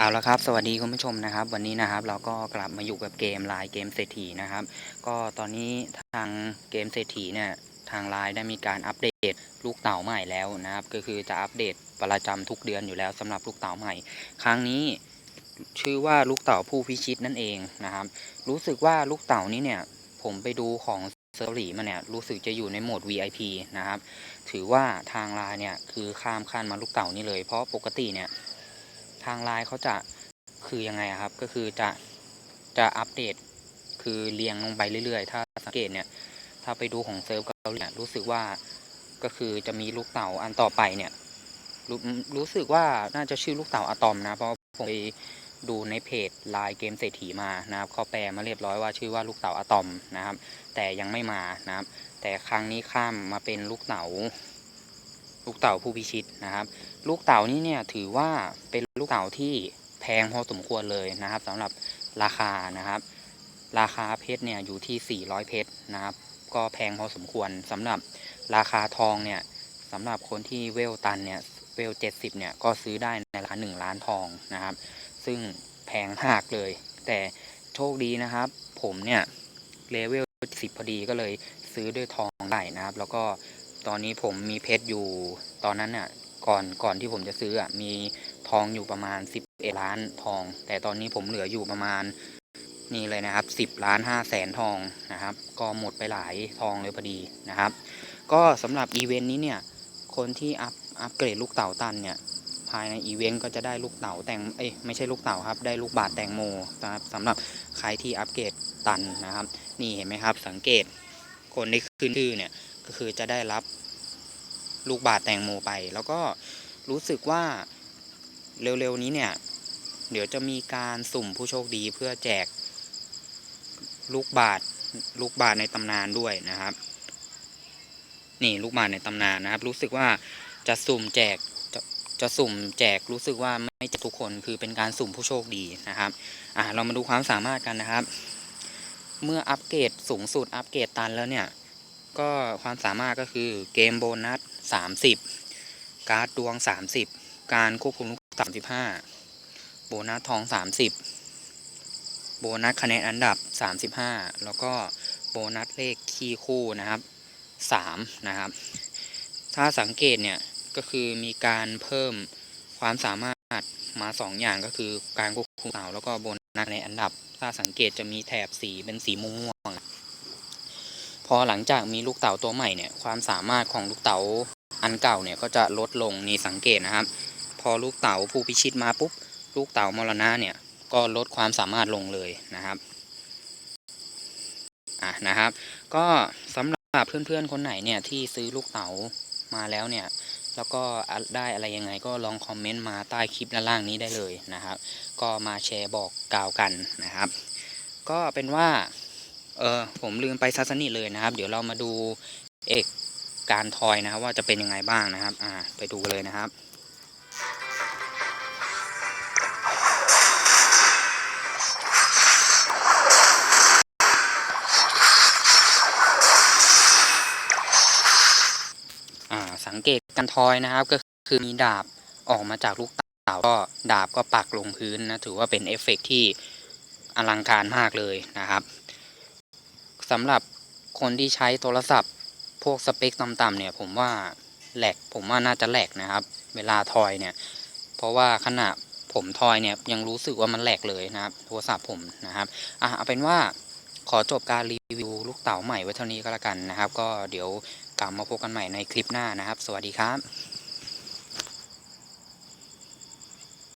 เอาละครับ สวัสดีคุณผู้ชมนะครับ วันนี้นะครับเราก็กลับมาอยู่กับเกมไลน์เกมเศรษฐีนะครับ ก็ตอนนี้ทางเกมเศรษฐีเนี่ยทางไลน์ได้มีการอัปเดตลูกเต่าใหม่แล้วนะครับ ก็คือจะอัปเดตประจำทุกเดือนอยู่แล้วสำหรับลูกเต่าใหม่ ครั้งนี้ชื่อว่าลูกเต่าผู้พิชิตนั่นเองนะครับ รู้สึกว่าลูกเต่านี้เนี่ยผมไปดูของเซอร์รีมาเนี่ยรู้สึกจะอยู่ในโหมด VIP นะครับ ถือว่าทางไลน์เนี่ยคือข้ามขั้นมาลูกเต่านี่เลย เพราะปกติเนี่ย ทางไลน์เขาจะคือยังไงครับ ก็คือจะจะอัปเดตคือเรียงลงไปเรื่อยๆ ถ้าสังเกตเนี่ย ถ้าไปดูของเซิร์ฟเกาหลีเนี่ยรู้สึกว่าก็คือจะมีลูกเต่าอันต่อไปเนี่ยรู้รู้สึกว่าน่าจะชื่อลูกเต่าอะตอมนะ เพราะผมไปดูในเพจไลน์เกมเศรษฐีมานะครับเขาแปลมาเรียบร้อยว่าชื่อว่าลูกเต่าอะตอมนะครับ แต่ยังไม่มานะครับ แต่ครั้งนี้ข้ามมาเป็นลูกเต่า ลูกเต่าผู้พิชิตนะครับ ลูกเต่านี้เนี่ยถือว่าเป็นลูกเต่าที่แพงพอสมควรเลยนะครับสำหรับราคานะครับ ราคาเพชรเนี่ยอยู่ที่ 400 เพชรนะครับ ก็แพงพอสมควรสำหรับราคาทองเนี่ยสำหรับคนที่เวลตันเนี่ยเวล70เนี่ยก็ซื้อได้ในราคา1ล้านทองนะครับ ซึ่งแพงมากเลย แต่โชคดีนะครับ ผมเนี่ยเลเวล10พอดีก็เลยซื้อด้วยทองได้นะครับ แล้วก็ ตอนนี้ผมมีเพชรอยู่ตอนนั้นเนี่ยก่อนก่อนที่ผมจะซื้ออะมีทองอยู่ประมาณ11ล้านทอง แต่ตอนนี้ผมเหลืออยู่ประมาณนี่เลยนะครับ10ล้าน5แสนทองนะครับ ก็หมดไปหลายทองเลยพอดีนะครับ ก็สำหรับอีเวนต์นี้เนี่ยคนที่อัพอัพเกรดลูกเต่าตันเนี่ยภายในอีเวนต์ก็จะได้ลูกเต่าแตงเอ้ยไม่ใช่ลูกเต่าครับ ได้ลูกบาทแตงโมนะครับสำหรับใครที่อัพเกรดตันนะครับ นี่เห็นไหมครับ สังเกตคนที่ขึ้นชื่อเนี่ย ก็คือจะได้รับลูกบาทแตงโมไป แล้วก็รู้สึกว่าเร็วๆนี้เนี่ย เดี๋ยวจะมีการสุ่มผู้โชคดีเพื่อแจกลูกบาทลูกบาทในตำนานด้วยนะครับ นี่ลูกบาทในตำนานนะครับ รู้สึกว่าจะสุ่มแจกจะจะสุ่มแจกรู้สึกว่าไม่จกทุกคนคือเป็นการสุ่มผู้โชคดีนะครับอ่าเรามาดูความสามารถกันนะครับ เมื่ออัปเกรดสูงสุดอัปเกรดตันแล้วเนี่ย ก็ความสามารถก็คือเกมโบนัส 30 การ์ดดวง 30 การควบคุมลูก35 โบนัสทอง 30 โบนัสคะแนนอันดับ 35 แล้วก็โบนัสเลขคีย์คู่นะครับ3นะครับ ถ้าสังเกตเนี่ยก็คือมีการเพิ่มความสามารถมา 2 อย่างก็คือการควบคุมเต่าแล้วก็โบนัสในอันดับ ถ้าสังเกตจะมีแถบสีเป็นสีม่วง พอหลังจากมีลูกเต่าตัวใหม่เนี่ยความสามารถของลูกเต่าอันเก่าเนี่ยก็จะลดลงนี่สังเกตนะครับ พอลูกเต่าผู้พิชิตมาปุ๊บลูกเต่ามรณะเนี่ยก็ลดความสามารถลงเลยนะครับอะนะครับ ก็สำหรับเพื่อนๆคนไหนเนี่ยที่ซื้อลูกเต๋ามาแล้วเนี่ยแล้วก็ได้อะไรยังไงก็ลองคอมเมนต์มาใต้คลิปด้านล่างนี้ได้เลยนะครับ ก็มาแชร์บอกกล่าวกันนะครับ ก็เป็นว่า เออผมลืมไปซัสนิเลยนะครับ เดี๋ยวเรามาดูเอกการทอยนะครับ ว่าจะเป็นยังไงบ้างนะครับ อ่า ไปดูกันเลยนะครับอ่าสังเกตการทอยนะครับก็คือมีดาบออกมาจากลูกเต๋าก็ดาบก็ปักลงพื้นนะถือว่าเป็นเอฟเฟกต์ที่อลังการมากเลยนะครับ สำหรับคนที่ใช้โทรศัพท์ พวกสเปคต่ำๆเนี่ยผมว่าแหลกผมว่าน่าจะแหลกนะครับ เวลาทอยเนี่ย เพราะว่าขณะผมทอยเนี่ยยังรู้สึกว่ามันแหลกเลยนะครับ โทรศัพท์ผมนะครับอะเอาเป็นว่าขอจบการรีวิวลูกเต๋าใหม่ไว้เท่านี้ก็แล้วกันนะครับ ก็เดี๋ยวกลับมาพบกันใหม่ในคลิปหน้านะครับ สวัสดีครับ